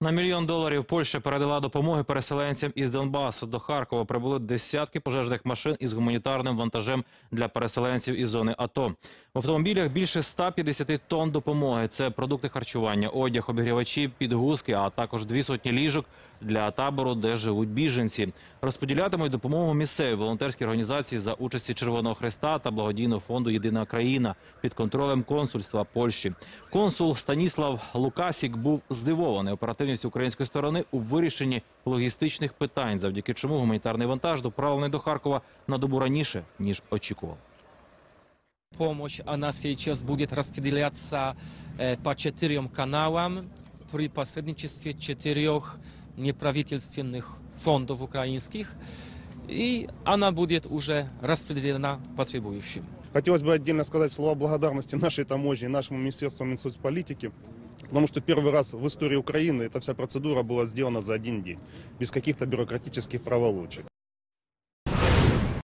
На мільйон доларів Польща передала допомоги переселенцям із Донбасу. До Харкова прибули десятки пожежних машин із гуманітарним вантажем для переселенців із зони АТО. В автомобілях більше 150 тонн допомоги. Це продукти харчування, одяг, обігрівачі, підгузки, а також дві сотні ліжок для табору, де живуть біженці. Розподілятимуть допомогу місцеві волонтерські організації за участі Червоного Христа та благодійного фонду Єдина країна під контролем консульства Польщі. Консул Станіслав Лукасік був здивований оперативністю української сторони у вирішенні логістичних питань, завдяки чому гуманітарний вантаж доправлений до Харкова на добу раніше ніж очікував. Помощь, она сейчас будет распределяться э, по четырем каналам при посредничестве четырех неправительственных фондов украинских. И она будет уже распределена потребующим. Хотелось бы отдельно сказать слова благодарности нашей таможне, нашему Министерству политики, потому что первый раз в истории Украины эта вся процедура была сделана за один день, без каких-то бюрократических проволочек.